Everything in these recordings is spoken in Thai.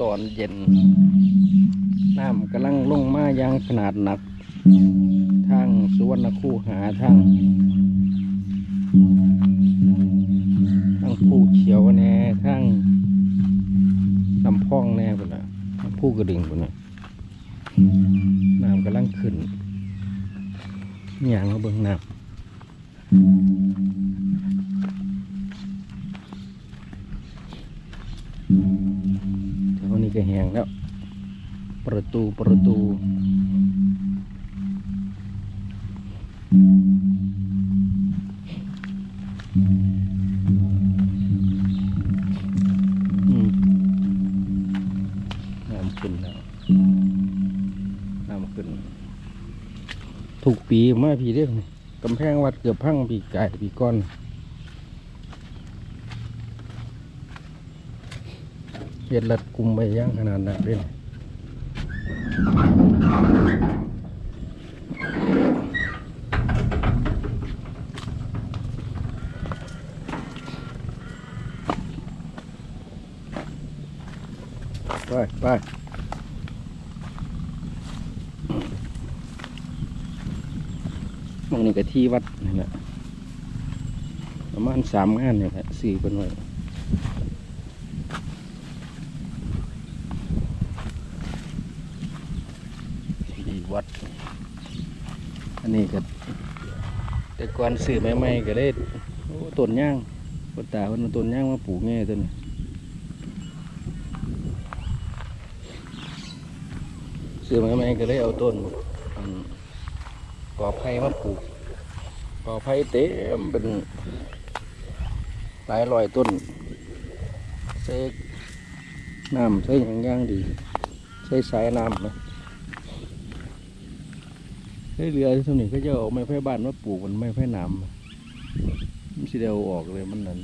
ตอนเย็น น้ำกำลังลงมาอย่างขนาดหนัก ทางสุวรรณคูหาทางทางผู้เขียวแน่ทางลำพองแน่พุ่นน่ะทางผู้กระดึงพุ่นน่ะน้ำกำลังขึ้นอหย่างมาเบิ่งน้ำ แต่วันนี้ก็แห้งแล้ว ประตูประตูน้ำขึ้นแล้วน้ำขึ้น ถูกปีมาพี่เด้อนี่กำแพงวัดเกือบพังปีไกายปีก้อน เฮ็ดรัดกลุ่มไปย่างขนาดนั้นเด้อไปไปมองนี่ก็ที่วัดนี่แหละประมาณสามงานเนี่ยแหละสี่คนไว้ที่ วัด อันนี้ก็แต่ก่อนซื้อใหม่ๆก็เลยต้นย่างปตาคนต้นย่างมาปลูกแง่ต้นนี้ซื้อใหม่ๆก็เลยเอาต้นอันกอไผ่มาปลูกกอไผ่เต็มเป็นหลายร้อยต้นใส่น้ำใส่อย่างย่างดี ใส่สายน้ำนะ ใส่เรือที่ตรงนี้ก็จะเอาไม้ไผ่บ้านมาปลูกมันไม้ไผ่น้ำมันสิเดาออกเลยมันนั้น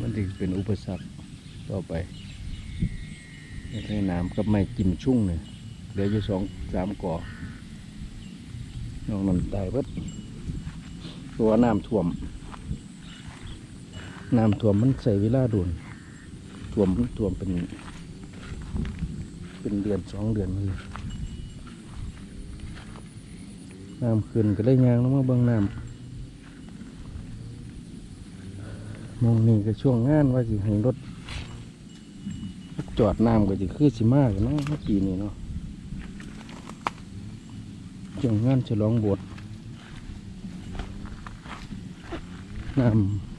มันถึงเป็นอุปสรรคต่อไปไม่ใช่น้ำกับไม้จิ้มชุ่งเนี่ยเหลืออยู่สองสามก่อน้อกนั้นตายเบิดตัวน้ำท่วมน้ำท่วมมันใส่เวลาโดนท่วมท่วมเป็น เป็นเดือนสองเดือนเลย น้ำขึ้นก็ได้ยางลงมาเบื้องน้ำมองนี่ก็ช่วงงานว่าสิให้รถจอดน้ำก็จะคือสิมากเนาะปีนี้เนาะจังงานฉลองโบสถ์น้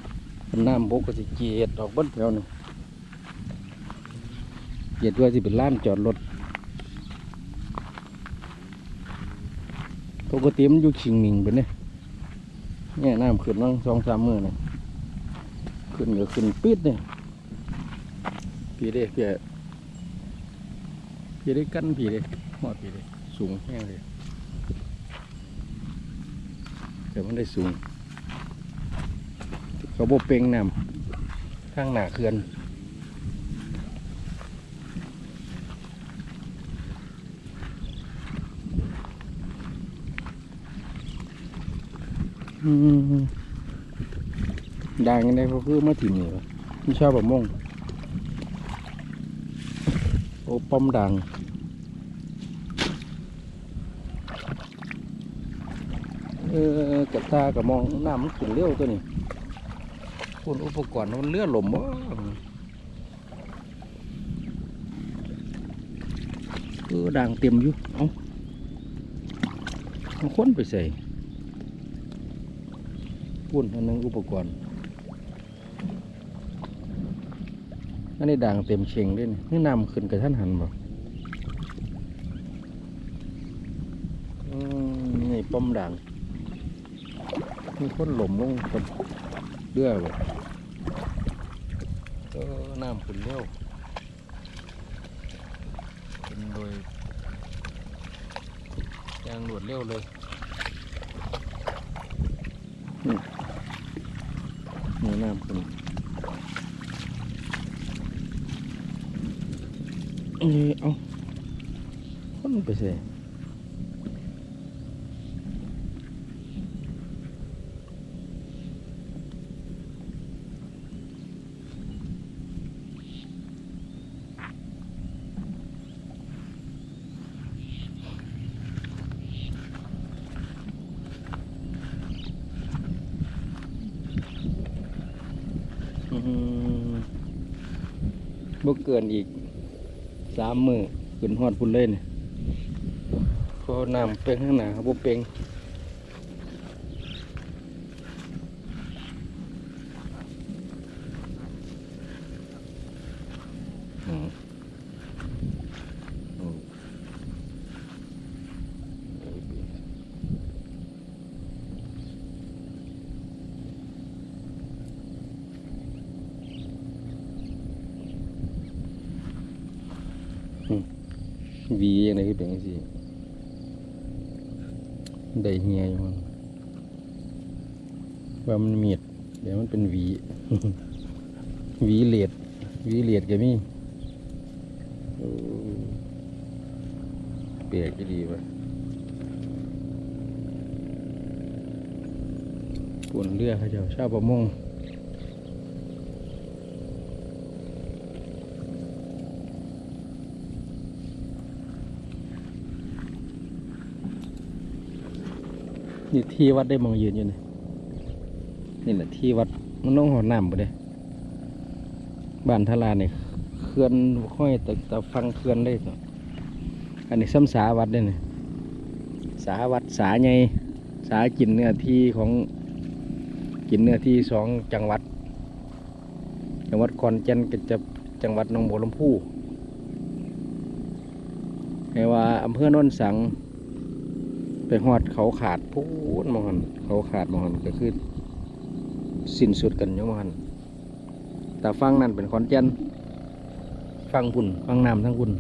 ำน้ำบกก็จะเกียดออกเบนแถวนี่เกียดว่าสิเป็นล้านจอดรถ ปกติมันอยู่ชิงหนิงเป็นเนี่ยเนี่ยน้ำขึ้นมั่งสองสามมือเนี่ยขึ้นก็ขึ้นปิดเนี่ยพี่เด้พี่พี่ได้กั้นพี่เด้หอดพี่เด้สูงแห้งเลยแต่มันได้สูงเขาโบเปงน้ำข้างหน้าเขื่อน ดังยังไงเขาคือมาถิ่มนี่ะไม่ชอบแบบมงโอ้ป้อมดังเออกับตากับมองน้ำมันขึ้นเร็วตัวนี้คุณอุปกรณ์มันเลื่อหลมวะเออด่างเต็มอยู่ เอาเอาค้นไปใส่ ปุ่นอันนึงอุปกรณ์อันนี้ด่างเต็มเชงด้วยนี่นี่นำขึ้นกับท่านหันบ่อืมนี่ป้อมด่างมีคนหล่มลงกับเรือบ่เออน้ำขึ้นเร็วเป็นโดยยางหลวดเร็วเลย น้ำขึ้นนี่เอาคนไปเส่อื บ่เกินอีกสามมือขึ้นหอดพุ่นเลยเนี่ยเพอน้ำเป็นข้างหน้าครับบ่เป็ง วีอยังไงคือเป็นจังซี่ได้เฮียอยู่มันว่ามันเมียดเดี๋ยวมันเป็นวีวีเหลียดวีเหลียดก็มีโอ้เปียกก็ดีป่ะปวนเรือเขาเจ้าชาวประมง นี่ที่วัดได้มองยืนอยู่นี่นี่แหละที่วัดมันต้องหอน้ำบ่เด้บ้านทลาเนี่ยเขื่อนค่อยแต่แต่ฟังเขื่อนเลยตัวอันนี้ซ้ำสาวัดเลยเนี่ยสาวัดสาใหญ่สากินเนื้อที่ของกินเนื้อที่สองจังหวัด จังหวัดขอนแก่นกับจะจังหวัดหนองบัวลำพูให้ว่าอำเภอโนนสัง ไปหอดเขาขาดพูนมองหันเขาขาดมองหันก็คือสิ้นสุดกันอยู่มองหันแต่ฟังนั่นเป็นขอนแก่นฟังพุ่นฟังน้ำทั้งพุ่น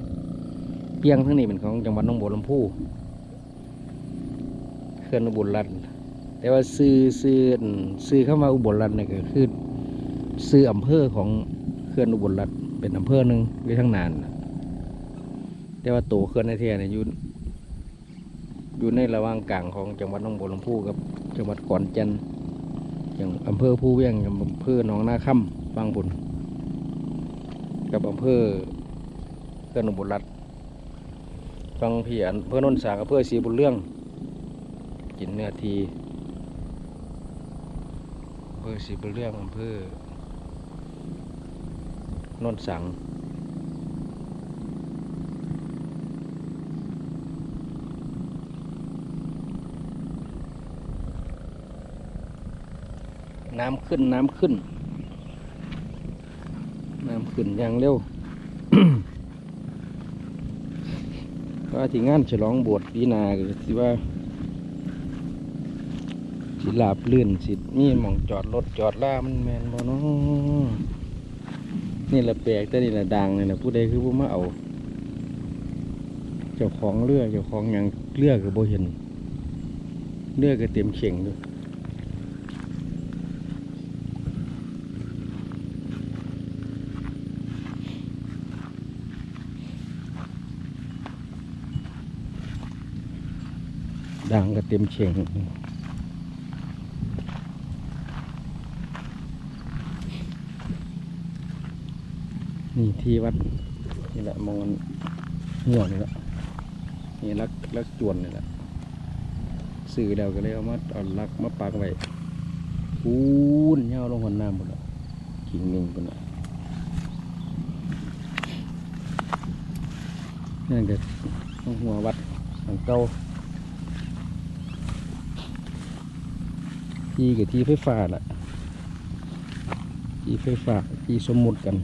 เพียงทั้งนี้เป็นของจังหวัดหนองบัวลำพูเขื่อนอุบลรัฐแต่ว่าซื้อซื้อซื้อเข้ามาอุบลรัฐนี่ก็คือซื้ออำเภอของเขื่อนอุบลรัฐเป็นอำเภอหนึ่งไว้ทั้งนานแต่ว่าตัวเขื่อนในเทียเนี่ยอยู่ อยู่ในระหว่างกลางของจังหวัดหนองบัวลำพูกับจังหวัดขอนแก่นอย่างอำเภอผู้เวียงกับอำเภอหนองนาค่ำฟังบุญกับอำเภอเขื่อนอุรัฐฟังเพี่อำเภอโนนสางอำเภอศรีบุญเรื่องกินเนื้อทีอำเภอศรีบุญเรื่องอำเภอโนนสัง น้ำขึ้นน้ำขึ้น น้ำขึ้นอย่างเร็วว่าที่งานฉลองบวชปีนาก็สิว่าสิลาบลื่นสิมีหมองจอดรถจอดล่ามันแมนบ่เนาะนี่แหละแปลกแต่นี่แหละดังนี่แหละผู้ใดคือผู้มาเอา เจ้าของเรือเจ้าของหยังเรือก็บ่เห็นเรือก็เต็มเข่งด้วย ดังก็เต็มเชียงนี่ที่วัดนี่แหละมองหัวนี่แหละนี่ลักลักจวนนี่แหละสื่อแล้วก็เลยเอามาเอาลักมาปักไว้ปูนเงาลงหันน้ำหมดแล้วกิ่งหนึ่งคนละนั่นก็ต้อหัววัดของเก่า ทีกับทีไฟฟ้าแหละทีไฟฟ้าทีสมมุติกัน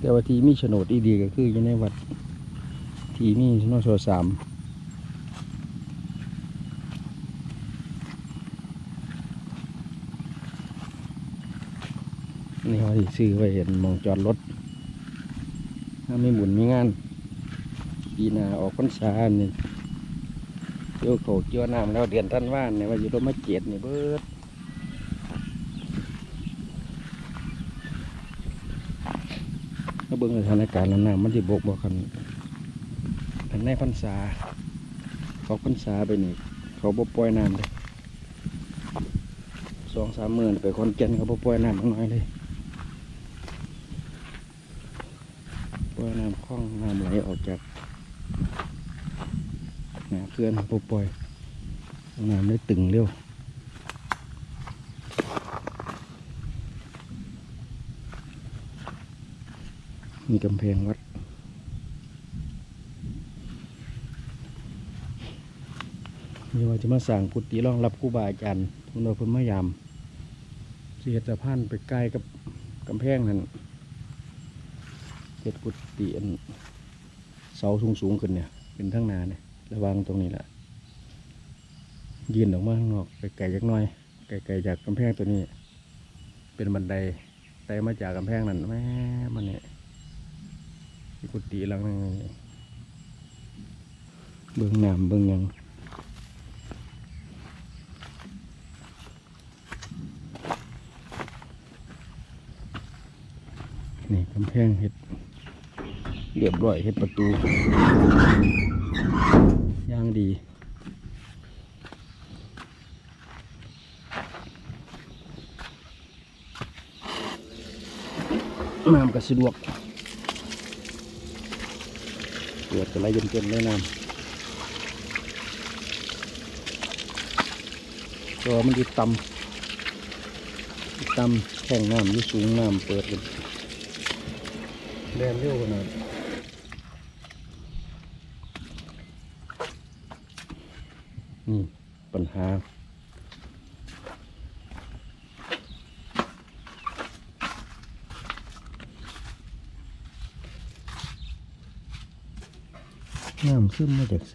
แต่ว่าทีมีโฉนดอีดีก็คืออยู่ในวัดทีมีนอสสามนี่เขาที่ซื้อไว้เห็นมองจอดรถ ถ้าไม่หมุนไม่งานปีนาออกพรรษานี่เกี่ยวเขาเกี่ยวน้ำแล้วเดือนท่านว่านเนี่ยว่าอยู่รถมาเจ็ดนี่เบิด เบิ่งสถานการณ์แล้วน้ำมันสิบกบ่คันอันในพรรษาเขาพรรษาไปนี่ เขาบ่ปล่อยน้ำเลยสองสามหมื่นไปคนแก่นเขาบ่ปล่อยน้ำน้อยเลยปล่อยน้ำคล่องน้ำไหลออกจากหนาเขื่อนบ่ปล่อยน้ำได้ตึงเร็ว มีกำแพงวัด มีว่าจะมาสั่งกุฏิรองรับครูบาอาจารย์ทุนโดยเพิ่นมายามสิเฮ็ดสะพานไปใกล้กับกำแพงนั่นเฮ็ดกุฏิอันเสาสูงสูงๆขึ้นเนี่ย เป็นทั้งนาเนี่ย ระวังตรงนี้แหละยืนออกมาข้างนอกไกลๆจักน่อยไกลๆจากกำแพงตัวนี้ เป็นบันไดไต่มาจากกำแพงนั่นแม่มันเนี่ย กุฏิหลังนึงเบื้องน้ำเบื้องหยังนี่กำแพงเห็ดเรียบร้อยเห็ดประตูย่างดีน้ำก็สะดวก เปิดอะไรเย็นๆเลยน้ำตัวมันดีต่ำต่ำแข่งน้ำยี่สูงน้ำเปิดเลยแรงเร็วขนาดนี่ปัญหา น้ำซึมมาจากเส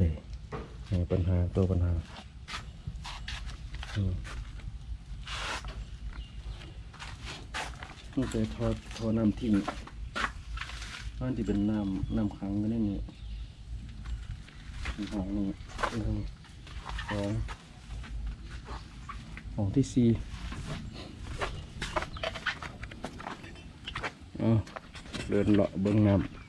นี่ปัญหาตัวปัญหาต้องไปทอทอน้ำทิ้งบ้านที่เป็นน้ำน้ำขังก็ได้นี่ห้องนี้หนึ่งสองห้องที่สี่อ๋อเดินเลาะเบิ้องน้ำ